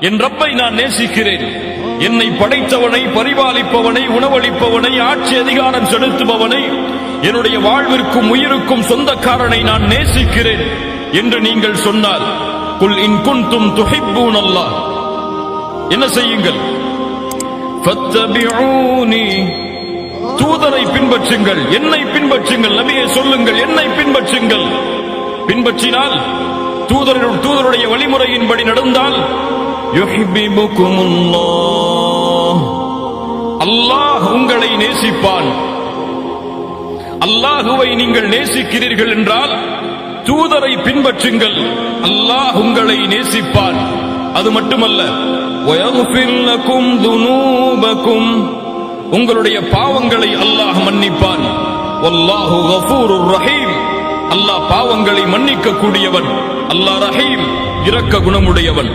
என் ரப்பை நான் நேசிக்கிறேன். என்னை படைத்தவனை பரிபாலிப்பவனை உணவளிப்பவனை ஆட்சி அதிகாரம் செலுத்துபவனை என்னுடைய வாழ்விற்கும் உயிருக்கும் சொந்தக்காரனை நான் நேசிக்கிறேன் என்று நீங்கள் சொன்னால் குல் இன் குன்தும் துஹிப்பூன் அல்லாஹ் என்ன செய்யுங்கள்? ஃபத்தபிஊனி. தூதரை பின்பற்றுங்கள். என்னை பின்பற்றுங்கள். நபியை சொல்லுங்கள். என்னை பின்பற்றுங்கள். பின்பற்றினால் தூதர் தூதருடைய வழிமுறையின்படி நடந்தால் அல்லாஹ் உங்களை நேசிப்பான். அல்லாஹுவை நீங்கள் நேசிக்கிறீர்கள் என்றால் தூதரை பின்பற்றுங்கள். அல்லாஹ் உங்களை நேசிப்பான். அது மட்டுமல்ல உங்களுடைய பாவங்களை அல்லாஹ் மன்னிப்பான். ரஹீம். அல்லாஹ் பாவங்களை மன்னிக்க கூடியவன் அல்லாஹ் ரஹீம் இரக்க குணமுடையவன்.